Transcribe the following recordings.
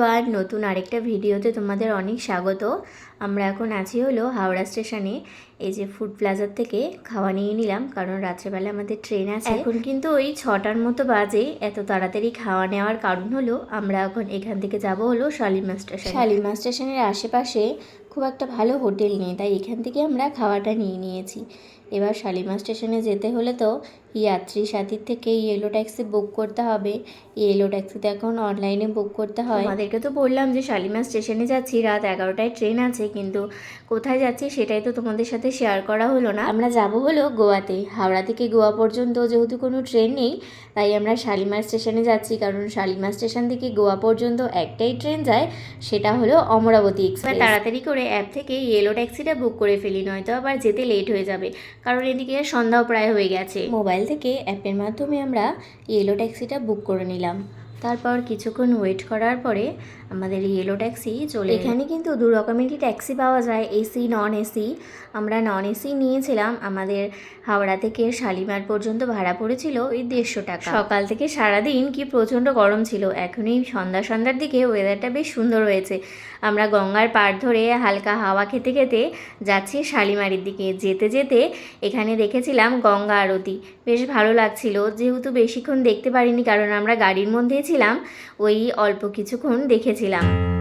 Everyone নতুন আরেকটা ভিডিওতে তোমাদের অনেক স্বাগত। আমরা এখন আছি হলো হাওড়া স্টেশনে। এই যে ফুড প্লাজার থেকে খাওয়া নিয়ে নিলাম কারণ রাত্রেবেলা আমাদের ট্রেন আছে। এখন কিন্তু ওই ছটার মতো বাজে এত তাড়াতাড়ি খাওয়া নেওয়ার কারণ হলো আমরা এখন এখান থেকে যাব হলো শালিমা স্টেশন। শালিমা স্টেশনের আশেপাশে খুব একটা ভালো হোটেল নেই তাই এখান থেকে আমরা খাওয়াটা নিয়ে নিয়েছি। এবার শালিমা স্টেশনে যেতে হলে তো যাত্রী সাথীর থেকে ইয়েলো ট্যাক্সি বুক করতে হবে ইয়েলো ট্যাক্সিতে এখন অনলাইনে বুক করতে হয় আমাদেরকে তো বললাম যে শালিমা স্টেশনে যাচ্ছি রাত এগারোটায় ট্রেন আছে কিন্তু কোথায় যাচ্ছি সেটাই তো তোমাদের সাথে শেয়ার করা হলো না আমরা যাব হলো গোয়াতে হাওড়া থেকে গোয়া পর্যন্ত যেহেতু কোনো ট্রেন নেই তাই আমরা শালিমার স্টেশনে যাচ্ছি কারণ শালিমার স্টেশন থেকে গোয়া পর্যন্ত একটাই ট্রেন যায় সেটা হলো অমরাবতী এক্সপ্রেস তাড়াতাড়ি করে অ্যাপ থেকে ইয়েলো ট্যাক্সিটা বুক করে ফেলি নয়তো আবার যেতে লেট হয়ে যাবে কারণ এদিকে সন্ধ্যাও প্রায় হয়ে গেছে মোবাইল থেকে অ্যাপের মাধ্যমে আমরা ইয়েলো ট্যাক্সিটা বুক করে নিলাম। তারপর কিছুক্ষণ ওয়েট করার পরে আমাদের ইয়েলো ট্যাক্সি চলে এখানে কিন্তু দু রকমেরই ট্যাক্সি পাওয়া যায় এসি নন এসি আমরা নন এসি নিয়েছিলাম আমাদের হাওড়া থেকে শালিমার পর্যন্ত ভাড়া পড়েছিল ওই দেড়শো টাকা। সকাল থেকে সারাদিন কি প্রচণ্ড গরম ছিল এখন এই সন্ধ্যা সন্ধ্যার দিকে ওয়েদারটা বেশ সুন্দর হয়েছে। আমরা গঙ্গার পাড় ধরে হালকা হাওয়া খেতে খেতে যাচ্ছি শালিমারির দিকে। যেতে যেতে এখানে দেখেছিলাম গঙ্গা আরতি। বেশ ভালো লাগছিল যেহেতু বেশিক্ষণ দেখতে পারিনি কারণ আমরা গাড়ির মধ্যে ছিলাম ওই অল্প কিছুক্ষণ দেখেছিলাম পঁচিশ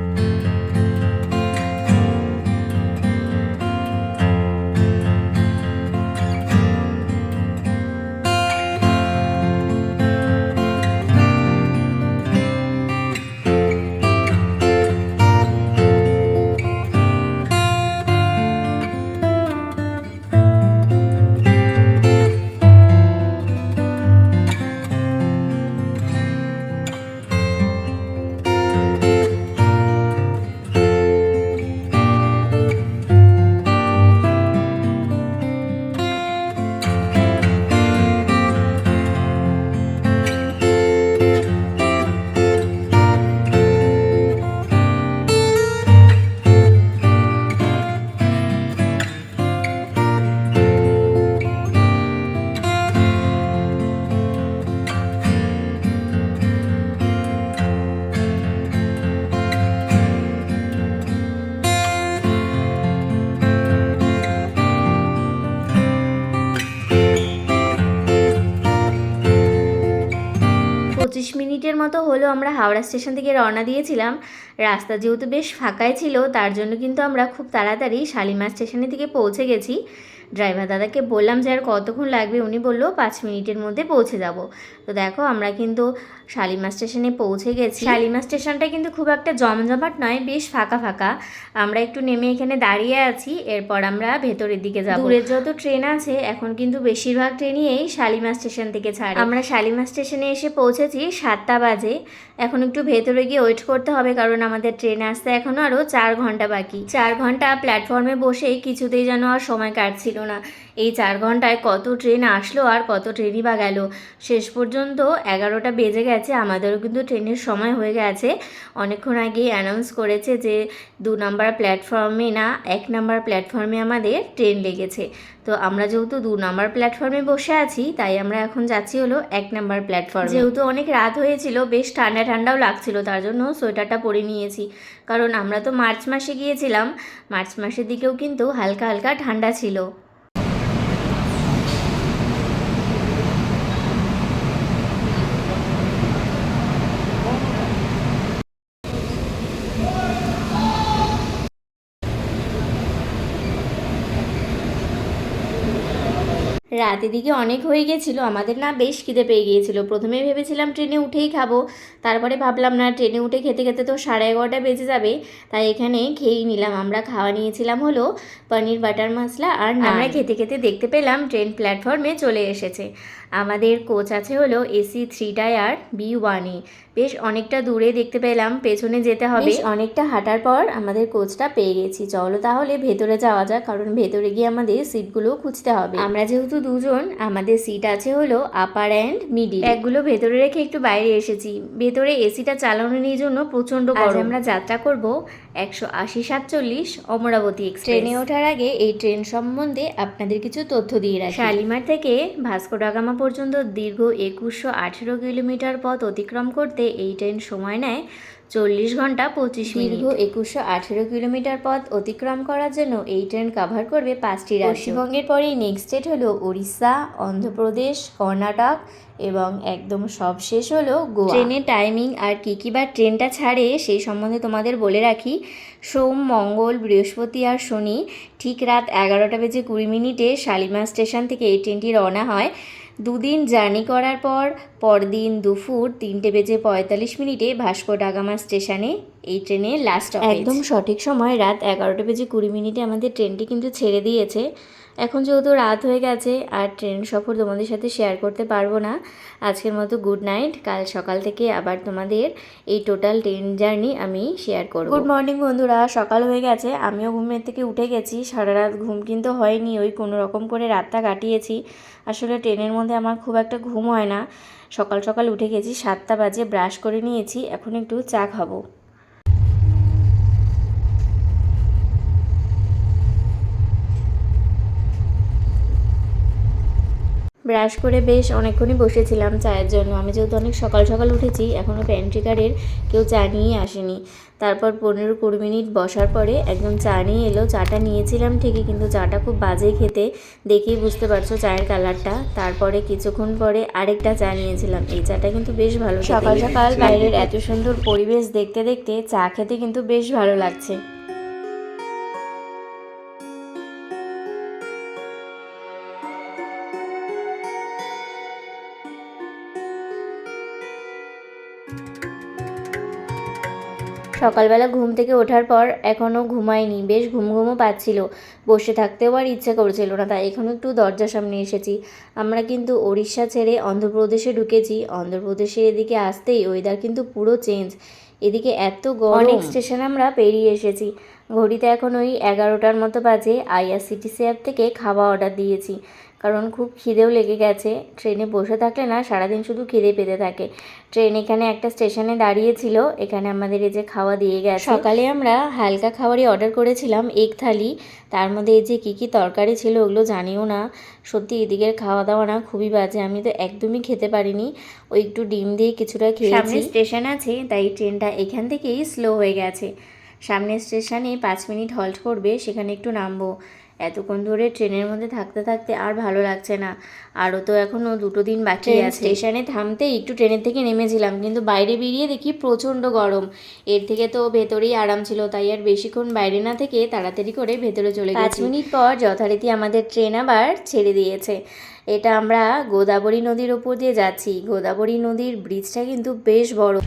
মতো হলো আমরা হাওড়া স্টেশন থেকে রওনা দিয়েছিলাম। রাস্তা যেহেতু বেশ ফাঁকাই ছিল, তার জন্য কিন্তু আমরা খুব তাড়াতাড়ি শালিমার স্টেশনের দিকে পৌঁছে গেছি। ড্রাইভার দাদাকে বললাম যে আর কতক্ষণ লাগবে? উনি বলল, পাঁচ মিনিটের মধ্যে পৌঁছে যাব। তো দেখো আমরা কিন্তু শালিমা স্টেশনে পৌঁছে গেছি। শালিমা স্টেশনটা কিন্তু খুব একটা জমজমাট নয় বেশ ফাঁকা ফাঁকা। আমরা একটু নেমে এখানে দাঁড়িয়ে আছি এরপর আমরা ভেতরের দিকে যাব। দূরের যত ট্রেন আছে এখন কিন্তু বেশিরভাগ ট্রেনই এই শালিমা স্টেশন থেকে ছাড়ে। আমরা শালিমা স্টেশনে এসে পৌঁছেছি সাতটা বাজে। এখন একটু ভেতরে গিয়ে ওয়েট করতে হবে কারণ আমাদের ট্রেন আসতে এখনও আরও চার ঘণ্টা বাকি। চার ঘণ্টা প্ল্যাটফর্মে বসে কিছুতেই যেন আর সময় কাটছিল না। এই চার ঘন্টায় কত ট্রেন আসলো আর কত ট্রেনই বা গেল? শেষ পর্যন্ত এগারোটা বেজে গেছে, আমাদেরও কিন্তু ট্রেনের সময় হয়ে গেছে। অনেকক্ষণ আগে অ্যানাউন্স করেছে যে দু নাম্বার প্ল্যাটফর্মে না, এক নাম্বার প্ল্যাটফর্মে আমাদের ট্রেন লেগেছে। তো আমরা যেহেতু দু নম্বর প্ল্যাটফর্মে বসে আছি, তাই আমরা এখন যাচ্ছি হলো এক নাম্বার প্ল্যাটফর্ম যেহেতু অনেক রাত হয়েছিল, বেশ ঠান্ডা ঠান্ডাও লাগছিল, তার জন্য সোয়েটারটা পরে নিয়েছি। কারণ আমরা তো মার্চ মাসে গিয়েছিলাম, মার্চ মাসের দিকেও কিন্তু হালকা হালকা ঠান্ডা ছিল। রাতের দিকে অনেক হয়ে গেছিল আমাদের না বেশ খিদে পেয়ে গিয়েছিল। প্রথমে ভেবেছিলাম ট্রেনে উঠেই খাব তারপরে ভাবলাম না ট্রেনে উঠে খেতে খেতে তো সাড়ে এগারোটা বেজে যাবে তাই এখানে খেয়েই নিলাম। আমরা খাওয়া নিয়েছিলাম হলো পনির বাটার মশলা আর আমরা খেতে খেতে দেখতে পেলাম ট্রেন প্ল্যাটফর্মে চলে এসেছে। আমাদের কোচ আছে হলো এসি থ্রি টায়ার বি ওয়ানে বেশ অনেকটা দূরে দেখতে পেলাম পেছনে যেতে হবে। অনেকটা হাঁটার পর আমাদের কোচটা পেয়ে গেছি। চলো তাহলে ভেতরে যাওয়া যাক কারণ ভেতরে গিয়ে আমাদের সিটগুলো খুঁজতে হবে। আমরা যেহেতু দুজন আমাদের সিট আছে হলো আপার অ্যান্ড মিডিল ব্যাগগুলো ভেতরে রেখে একটু বাইরে এসেছি। ভেতরে এসিটা চালানোর জন্য প্রচণ্ড গরম। আমরা যাত্রা করব একশো আশি সাতচল্লিশ অমরাবতী এক্সপ্রেস। ট্রেনে ওঠার আগে এই ট্রেন সম্বন্ধে আপনাদের কিছু তথ্য দিয়ে রাখি। শালিমার থেকে ভাস্কো ডাগামা পর্যন্ত দীর্ঘ একুশশো আঠেরো কিলোমিটার পথ অতিক্রম করতে এই ট্রেন সময় নেয় চল্লিশ ঘণ্টা পঁচিশ দীর্ঘ একুশশো আঠেরো কিলোমিটার পথ অতিক্রম করার জন্য এই ট্রেন কভার করবে পাঁচটি রাজ্য। পশ্চিমবঙ্গের পরেই নেক্সট স্টেট হলো উড়িষ্যা অন্ধ্রপ্রদেশ কর্ণাটক এবং একদম সব শেষ হলো গোয়া। ট্রেনের টাইমিং আর কী কী বার ট্রেনটা ছাড়ে সেই সম্বন্ধে তোমাদের বলে রাখি। সোম মঙ্গল বৃহস্পতি আর শনি ঠিক রাত এগারোটা বেজে কুড়ি মিনিটে শালিমার স্টেশন থেকে এই ট্রেনটি রওনা হয়। দুদিন জার্নি করার পর, পরদিন দুপুর তিনটে বেজে পঁয়তাল্লিশ মিনিটে ভাস্কো ডাগামা স্টেশনে এই ট্রেনের লাস্ট একদম সঠিক সময়, রাত এগারোটা বেজে কুড়ি মিনিটে আমাদের ট্রেনটি কিন্তু ছেড়ে দিয়েছে। এখন যেহেতু রাত হয়ে গেছে আর ট্রেন সফর তোমাদের সাথে শেয়ার করতে পারব না, আজকের মতো গুড নাইট কাল সকাল থেকে আবার তোমাদের এই টোটাল ট্রেন জার্নি আমি শেয়ার করব। গুড মর্নিং বন্ধুরা, সকাল হয়ে গেছে, আমিও ঘুমের থেকে উঠে গেছি। সারা রাত ঘুম কিন্তু হয়নি, ওই কোনো রকম করে রাতটা কাটিয়েছি। আসলে ট্রেনের মধ্যে আমার খুব একটা ঘুম হয় না। সকাল সকাল উঠে গেছি, সাতটা বাজে ব্রাশ করে নিয়েছি, এখন একটু চা খাব। ব্রাশ করে বেশ অনেকক্ষণই বসেছিলাম চায়ের জন্য। আমি যেহেতু অনেক সকাল সকাল উঠেছি এখনও প্যান্ট্রি কার্ডের কেউ চা নিয়ে আসেনি। তারপর পনেরো কুড়ি মিনিট বসার পরে একদম চা নিয়ে এলো। চাটা নিয়েছিলাম ঠিকই কিন্তু চাটা খুব বাজে খেতে। দেখেই বুঝতে পারছ চায়ের কালারটা। তারপরে কিছুক্ষণ পরে আরেকটা চা নিয়েছিলাম। এই চাটা কিন্তু বেশ ভালো সকাল সকাল বাইরের এত সুন্দর পরিবেশ দেখতে দেখতে চা খেতে কিন্তু বেশ ভালো লাগছে। সকালবেলা ঘুম থেকে ওঠার পর এখনও ঘুমাইনি বেশ ঘুম ঘুমও পাচ্ছিল। বসে থাকতেও আর ইচ্ছে করছিল না, তাই এখন একটু দরজার সামনে এসেছি। আমরা কিন্তু ওড়িশা ছেড়ে অন্ধ্রপ্রদেশে ঢুকেছি। অন্ধ্রপ্রদেশের এদিকে আসতেই ওয়েদার কিন্তু পুরো চেঞ্জ এদিকে এত অনেক স্টেশন আমরা পেরিয়ে এসেছি। ঘড়িতে এখন ওই এগারোটার মতো বাজে। আইআরসিটিসি অ্যাপ থেকে খাওয়া অর্ডার দিয়েছি। কারণ খুব খিদেও লেগে গেছে। ট্রেনে বসে থাকলে না সারাদিন শুধু খিদে পেতে থাকে। ট্রেন এখানে একটা স্টেশনে দাঁড়িয়েছিল এখানে আমাদের এই যে খাওয়া দিয়ে গেছে। সকালে আমরা হালকা খাবারই অর্ডার করেছিলাম এক থালি। তার মধ্যে এই যে কী কী তরকারি ছিল ওগুলো জানিও না। সত্যি এদিকের খাওয়া দাওয়া না খুবই বাজে আমি তো একদমই খেতে পারিনি। ওই একটু ডিম দিয়ে কিছুটা খেয়েছি। স্টেশন আছে তাই ট্রেনটা এখান থেকেই স্লো হয়ে গেছে। সামনের স্টেশনে পাঁচ মিনিট হল্ট করবে সেখানে একটু নামবো। এতক্ষণ ধরে ট্রেনের মধ্যে থাকতে থাকতে আর ভালো লাগছে না। আরও তো এখনও দুটো দিন বাকি আছে। স্টেশনে থামতে একটু ট্রেনের থেকে নেমেছিলাম কিন্তু বাইরে বেরিয়ে দেখি প্রচণ্ড গরম। এর থেকে তো ভেতরেই আরাম ছিল তাই আর বেশিক্ষণ বাইরে না থেকে তাড়াতাড়ি করে ভেতরে চলে পাঁচ মিনিট পর যথারীতি আমাদের ট্রেন আবার ছেড়ে দিয়েছে। এটা আমরা গোদাবরী নদীর ওপর দিয়ে যাচ্ছি। গোদাবরী নদীর ব্রিজটা কিন্তু বেশ বড়।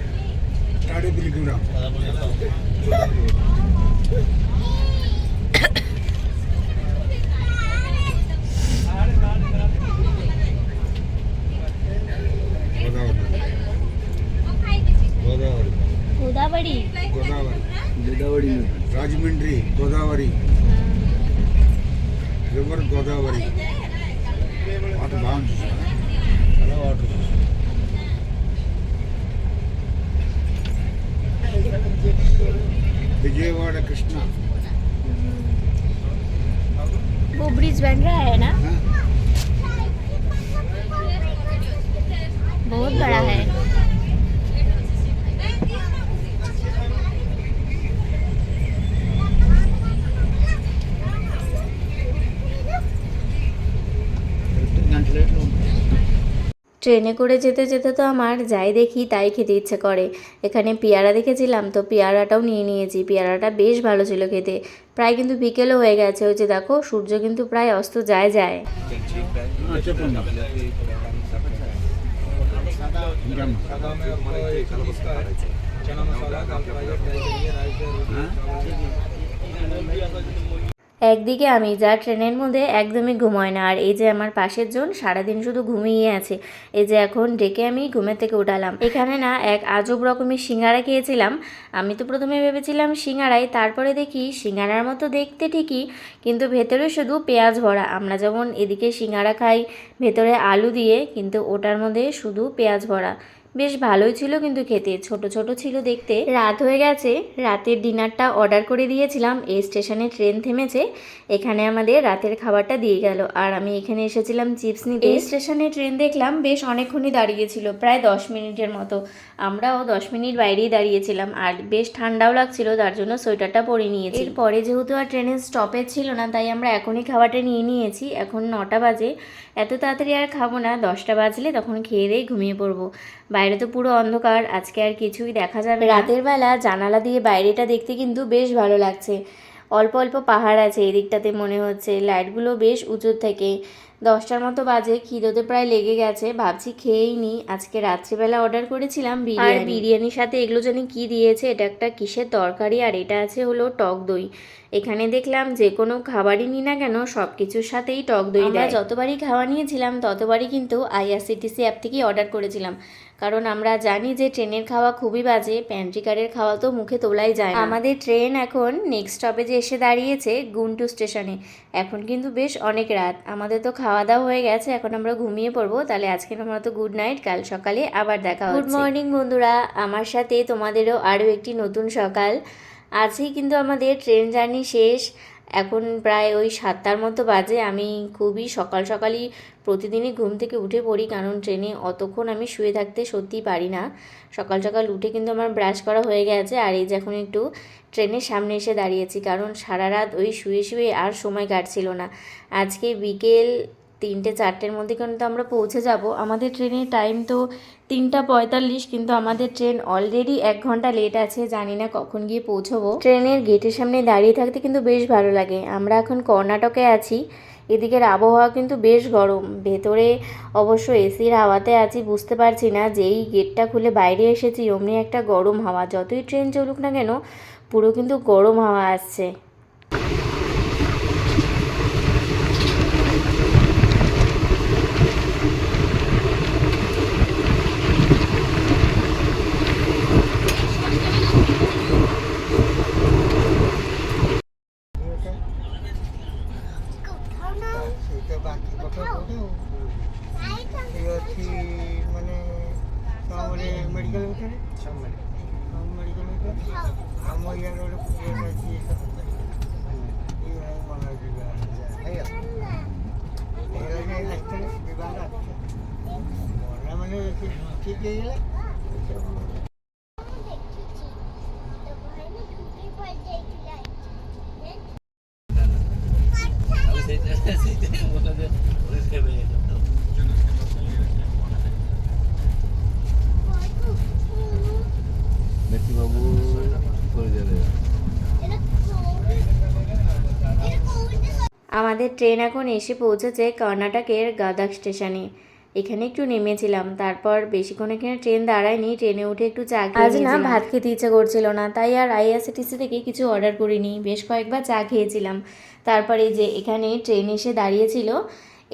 गोदावरी गोदावरी गोदावरी राजमंड्री गोदावरी रिवर गोदावरी विजयवाड़ा कृष्णा वो ब्रिज बन रहा है ना बहुत बड़ा है ট্রেনে করে যেতে যেতে তো আমার যাই দেখি তাই খেতে ইচ্ছে করে। এখানে পেয়ারা দেখেছিলাম, তো পেয়ারাটাও নিয়ে নিয়েছি। পেয়ারাটা বেশ ভালো ছিল খেতে। প্রায় কিন্তু বিকেলও হয়ে গেছে। ওই যে দেখো, সূর্য কিন্তু প্রায় অস্ত যায় যায়। মশলা একদিকে আমি যা ট্রেনের মধ্যে একদমই ঘুমোয় না, আর এই যে আমার পাশের জন সারাদিন শুধু ঘুমিয়ে আছে, এই যে এখন ডেকে আমি ঘুমের থেকে উঠালাম। এখানে না এক আজব রকমের সিঙ্গারা খেয়েছিলাম। আমি তো প্রথমে ভেবেছিলাম সিঙ্গারাই, তারপরে দেখি সিঙ্গারার মতো দেখতে ঠিকই, কিন্তু ভেতরে শুধু পেঁয়াজ ভরা। আমরা যেমন এদিকে সিঙ্গারা খাই, ভেতরে আলু দিয়ে, কিন্তু ওটার মধ্যে শুধু পেঁয়াজ ভরা। বেশ ভালোই ছিল কিন্তু খেতে। ছোট ছোট ছিল দেখতে। রাত হয়ে গেছে। রাতের ডিনারটা অর্ডার করে দিয়েছিলাম। এই স্টেশনে ট্রেন থেমেছে। এখানে আমাদের রাতের খাবারটা দিয়ে গেল। আর আমি এখানে এসেছিলাম চিপস নিতে। এই স্টেশনে ট্রেন দেখলাম বেশ অনেকক্ষণই দাঁড়িয়েছিল প্রায় দশ মিনিটের মতো। আমরাও দশ মিনিট বাইরেই দাঁড়িয়েছিলাম। আর বেশ ঠান্ডাও লাগছিল, তার জন্য সোয়েটারটা পরে নিয়েছি। পরে যেহেতু আর ট্রেনের স্টপেজ ছিল না, তাই আমরা এখনই খাবারটা নিয়ে নিয়েছি। এখন নটা বাজে। এত তাড়াতাড়ি আর খাব না। দশটা বাজলে তখন খেয়ে দিয়ে ঘুমিয়ে পড়ব। বাইরে তো পুরো অন্ধকার, আজকে আর কিছুই দেখা যাবে রাতের বেলা জানালা দিয়ে বাইরেটা দেখতে কিন্তু বেশ ভালো লাগছে। অল্প অল্প পাহাড় আছে এদিকটাতে মনে হচ্ছে, লাইটগুলো বেশ উঁচুর থেকে। দশটার মতো বাজে খিদোতে প্রায় লেগে গেছে, ভাবছি খেয়েই নি। আজকে রাত্রিবেলা অর্ডার করেছিলাম বিরিয়ানি। বিরিয়ানির সাথে এগুলো জানি কি দিয়েছে, এটা একটা কিসের তরকারি আর এটা আছে হলো টক দই। এখানে দেখলাম যে কোনো খাবারই নি না কেন সব কিছুর সাথেই টক দই দেয়। যতবারই খাওয়া নিয়েছিলাম ততবারই কিন্তু আইআরসিটিসি অ্যাপ থেকেই অর্ডার করেছিলাম। কারণ আমরা জানি যে ট্রেনের খাওয়া খুবই বাজে প্যান্ট্রি কারের খাওয়া তো মুখে তোলাই যায় আমাদের ট্রেন এখন নেক্সট স্টপেজে এসে দাঁড়িয়েছে গুন্টু স্টেশনে। এখন কিন্তু বেশ অনেক রাত। আমাদের তো খাওয়া দাওয়া হয়ে গেছে এখন আমরা ঘুমিয়ে পড়ব। তাহলে আজকে আজকের মতো গুড নাইট কাল সকালে আবার দেখা গুড মর্নিং বন্ধুরা। আমার সাথে তোমাদেরও আরও একটি নতুন সকাল। আজই কিন্তু আমাদের ট্রেন জার্নি শেষ। এখন প্রায় ওই সাতটার মতো বাজে। আমি খুবই সকাল সকালই প্রতিদিনই ঘুম থেকে উঠে পড়ি, কারণ ট্রেনে অতক্ষণ আমি শুয়ে থাকতে সত্যিই পারি না। সকাল সকাল উঠে কিন্তু আমার ব্রাশ করা হয়ে গেছে, আর এই যে এখন একটু ট্রেনের সামনে এসে দাঁড়িয়েছি, কারণ সারা রাত ওই শুয়ে শুয়ে আর সময় কাটছিল না। আজকে বিকেল তিনটে চারটের মধ্যে কিন্তু আমরা পৌঁছে যাব। আমাদের ট্রেনের টাইম তো তিনটা পঁয়তাল্লিশ, কিন্তু আমাদের ট্রেন অলরেডি এক ঘণ্টা লেট আছে, জানি না কখন গিয়ে পৌঁছবো। ট্রেনের গেটের সামনে দাঁড়িয়ে থাকতে কিন্তু বেশ ভালো লাগে। আমরা এখন কর্ণাটকে আছি, এদিকের আবহাওয়া কিন্তু বেশ গরম। ভেতরে অবশ্য এসির হাওয়াতে আছি, বুঝতে পারছি না যেই গেটটা খুলে বাইরে এসেছি, অমনি একটা গরম হাওয়া। যতই ট্রেন চলুক না কেন, পুরো কিন্তু গরম হাওয়া আসছে। বাবু করে যাবে আমাদের ট্রেন এখন এসে পৌঁছেছে কর্ণাটকের গাদাক স্টেশনে। এখানে একটু নেমেছিলাম তারপর বেশিক্ষণ এখানে ট্রেন দাঁড়ায়নি ট্রেনে উঠে একটু চা খেয়ে আজ না ভাত খেতে ইচ্ছে করছিল না তাই আর আইআরসিটিসি থেকে কিছু অর্ডার করিনি বেশ কয়েকবার চা খেয়েছিলাম। তারপরে যে এখানে ট্রেন এসে দাঁড়িয়েছিল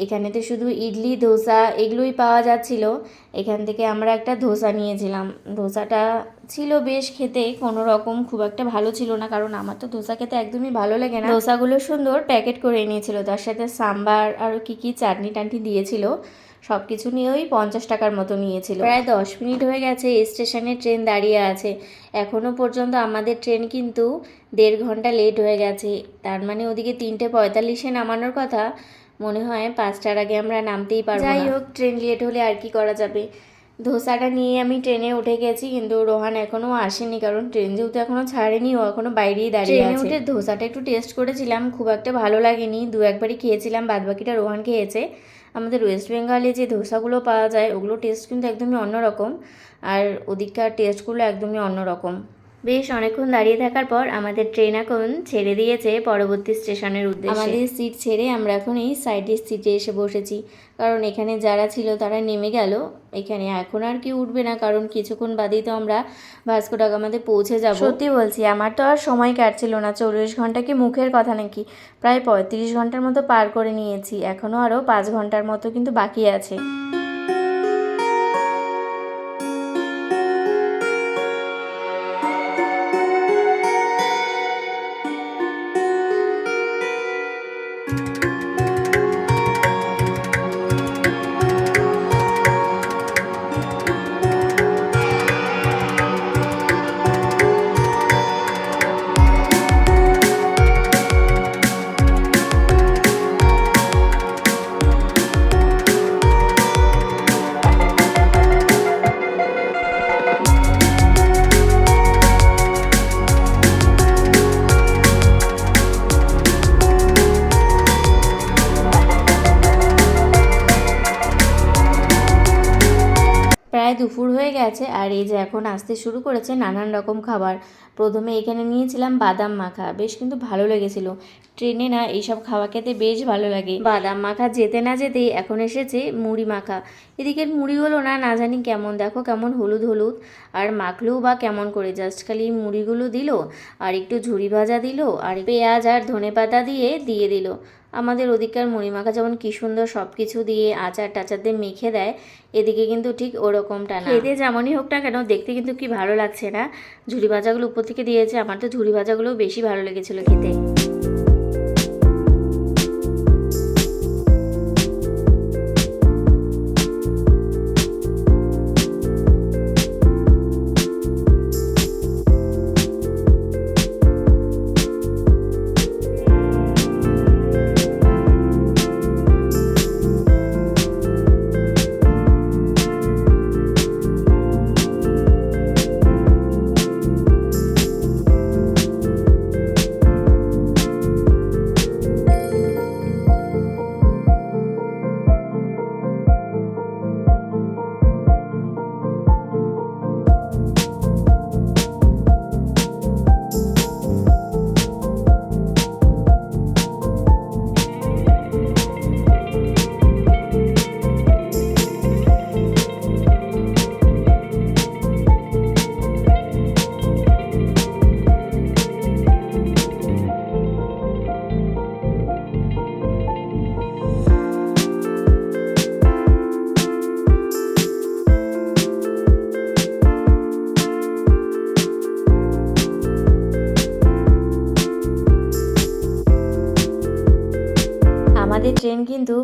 এখানে তো শুধু ইডলি, ধোসা এগুলোই পাওয়া যাচ্ছিল। এখান থেকে আমরা একটা ধোসা নিয়েছিলাম। ধোসাটা ছিল বেশ খেতে, কোনো রকম খুব একটা ভালো ছিল না, কারণ আমার তো ধোসা খেতে একদমই ভালো লাগে না। ধোসাগুলো সুন্দর প্যাকেট করে নিয়েছিল তার সাথে সাম্বার আরও কী কী চাটনি টাটনি দিয়েছিল। সব কিছু নিয়ে ওই পঞ্চাশ টাকার মতো নিয়েছিল। প্রায় দশ মিনিট হয়ে গেছে স্টেশনে ট্রেন দাঁড়িয়ে আছে। এখনও পর্যন্ত আমাদের ট্রেন কিন্তু দেড় ঘণ্টা লেট হয়ে গেছে। তার মানে ওদিকে তিনটে পঁয়তাল্লিশে নামানোর কথা মনে হয় পাঁচটার আগে আমরা নামতেই পারব যাই হোক ট্রেন লেট হলে আর কি করা যাবে? ধোসাটা নিয়ে আমি ট্রেনে উঠে গেছি কিন্তু রোহান এখনও আসেনি কারণ ট্রেন যেহেতু এখনও ছাড়েনি ও এখনও বাইরেই দাঁড়িয়ে আছে। উঠে ধোসাটা একটু টেস্ট করেছিলাম খুব একটা ভালো লাগেনি। দু একবারই খেয়েছিলাম বাদবাকিটা রোহান খেয়েছে। আমাদের ওয়েস্ট বেঙ্গলে যে ধোসাগুলো পাওয়া যায়, ওগুলো টেস্ট কিন্তু একদমই অন্যরকম। আর ওদিককার টেস্টগুলো একদমই অন্যরকম। বেশ অনেকক্ষণ দাঁড়িয়ে থাকার পর আমাদের ট্রেন এখন ছেড়ে দিয়েছে পরবর্তী স্টেশনের উদ্দেশ্যে। আমাদের সিট ছেড়ে আমরা এখন এই সাইডের সিটে এসে বসেছি। কারণ এখানে যারা ছিল তারা নেমে গেল। এখানে এখন আর কি উঠবে না কারণ কিছুক্ষণ বাদেই তো আমরা ভাস্কো ডাগামাতে পৌঁছে যাব। সত্যি বলছি আমার তো আর সময় কাটছিল না। চল্লিশ ঘণ্টা কি মুখের কথা নাকি? প্রায় পঁয়ত্রিশ ঘণ্টার মতো পার করে নিয়েছি। এখনও আরও পাঁচ ঘণ্টার মতো কিন্তু বাকি আছে। এখন আসতে শুরু করেছে নানান রকম খাবার। প্রথমে এখানে নিয়েছিলাম বাদাম মাখা। বেশ কিন্তু ভালো লেগেছিল। ট্রেনে না এইসব খাওয়া খেতে বেশ ভালো লাগে। বাদাম মাখা যেতে না যেতেই এখন এসেছে মুড়ি মাখা। এদিকের মুড়িগুলো না না জানি কেমন। দেখো কেমন হলুদ হলুদ। আর মাখলেও বা কেমন করে? জাস্ট খালি মুড়িগুলো দিল, আর একটু ঝুড়ি ভাজা দিল, আর পেঁয়াজ আর ধনে পাতা দিয়ে দিয়ে দিল। আমাদের ওদিককার মুড়িমাখা যেমন কি সুন্দর সব কিছু দিয়ে আচার টাচার দিয়ে মেখে দেয়, এদিকে কিন্তু ঠিক ওরকমটা না। খেতে যেমনই হোক না কেন, দেখতে কিন্তু কি ভালো লাগছে না? ঝুড়ি ভাজাগুলো উপর থেকে দিয়েছে, আমার তো ঝুড়ি ভাজাগুলোও বেশি ভালো লেগেছিলো খেতে।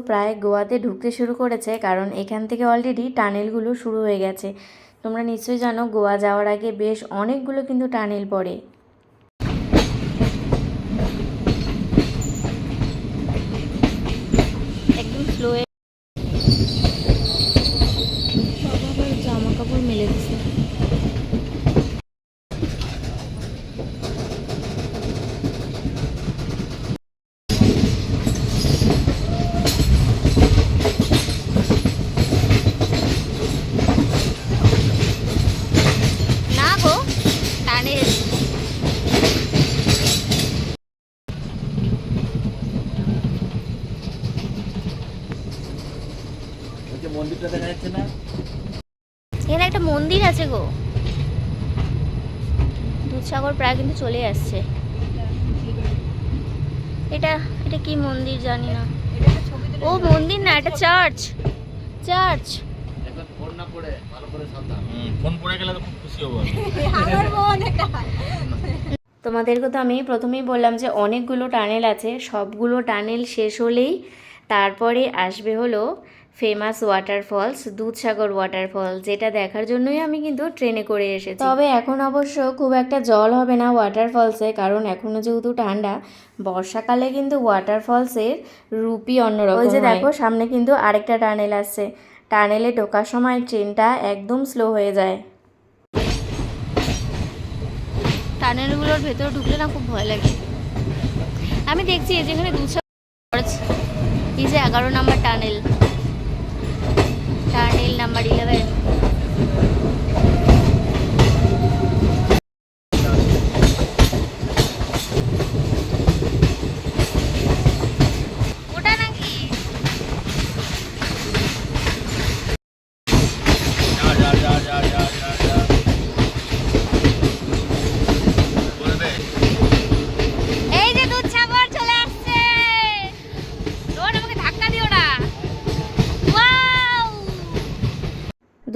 প্রায় গোয়াতে ঢুকতে শুরু করেছে, কারণ এখান থেকে অলরেডি টানেলগুলো শুরু হয়ে গেছে। তোমরা নিশ্চয়ই জানো, গোয়া যাওয়ার আগে বেশ অনেকগুলো কিন্তু টানেল পড়ে একদম স্লো জামা কাপড় মেলে দিছে না গো টানেল ওই যে মন্দিরটা দেখা যাচ্ছে না এখানে একটা আছে গো। দুধসাগর প্রায় কিন্তু চলে আসছে। এটা এটা কি মন্দির জানি না। ও মন্দির না এটা চার্চ। চার্চ। ফোন না পড়ে ভালো করে সাবধান। ফোন পড়ে গেলে তো খুব খুশি হব আমি। তোমাদেরকে তো আমি প্রথমেই বললাম যে অনেকগুলো টানেল আছে সবগুলো টানেল শেষ হলেই তারপরে আসবে হলো ফেমাস ওয়াটারফলস দুধসাগর ওয়াটারফল যেটা দেখার জন্যই আমি কিন্তু ট্রেনে করে এসেছি। তবে এখন অবশ্য খুব একটা জল হবে না ওয়াটারফলসে কারণ এখনও যেহেতু ঠান্ডা বর্ষাকালে কিন্তু ওয়াটারফলসের রূপই অন্যরকম ওই যে দেখো সামনে কিন্তু আরেকটা টানেল আসছে। টানেলে ঢোকার সময় ট্রেনটা একদম স্লো হয়ে যায়। টানেলগুলোর ভেতরে ঢুকলে না খুব ভয় লাগে। আমি দেখছি এই যেখানে দুশো এই যে এগারো নম্বর টানেল। টানেল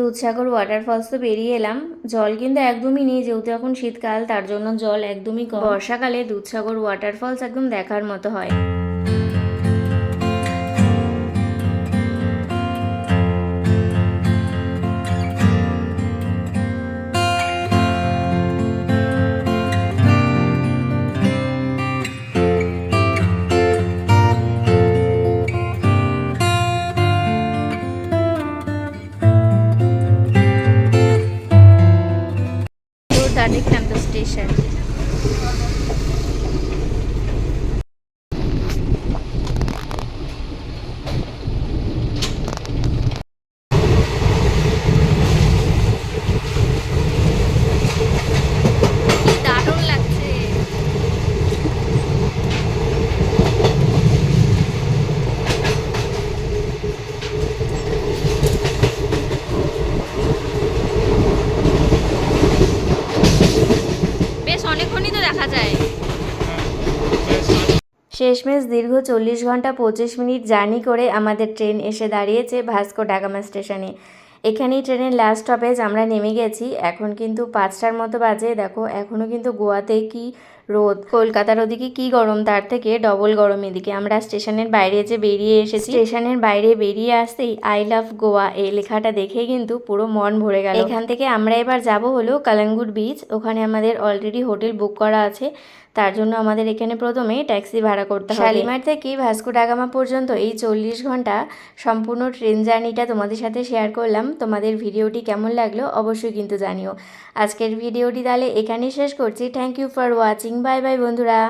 দুধসাগর ওয়াটারফলস তো বেরিয়ে এলাম। জল কিন্তু একদমই নেই, যেহেতু এখন শীতকাল, তার জন্য জল একদমই কম। বর্ষাকালে দুধসাগর ওয়াটারফলস একদম দেখার মতো হয়। starting from the station. শেষমেশ দীর্ঘ চল্লিশ ঘণ্টা পঁচিশ মিনিট জার্নি করে আমাদের ট্রেন এসে দাঁড়িয়েছে ভাস্কো ডাগামা স্টেশনে। এখানেই ট্রেনের লাস্ট স্টপেজ আমরা নেমে গেছি। এখন কিন্তু পাঁচটার মতো বাজে। দেখো এখনও কিন্তু গোয়াতে কি রোদ। কলকাতার ওদিকে কি গরম, তার থেকে ডবল গরম এদিকে। আমরা স্টেশনের বাইরে যে বেরিয়ে এসেছি, স্টেশনের বাইরে বেরিয়ে আসতেই আই লাভ গোয়া এই লেখাটা দেখেই কিন্তু পুরো মন ভরে গেল। এখান থেকে আমরা এবার যাব হলো কালাঙ্গুর বিচ ওখানে আমাদের অলরেডি হোটেল বুক করা আছে। তার জন্য আমাদের এখানে প্রথমে ট্যাক্সি ভাড়া করতে হবে। শালিমার থেকে ভাস্কো ডাগামা পর্যন্ত এই চল্লিশ ঘণ্টা সম্পূর্ণ ট্রেন জার্নিটা তোমাদের সাথে শেয়ার করলাম। তোমাদের ভিডিওটি কেমন লাগল অবশ্যই কিন্তু জানিও। আজকের ভিডিওটি তাহলে এখানেই শেষ করছি। Thank you for watching bye bye বন্ধুরা।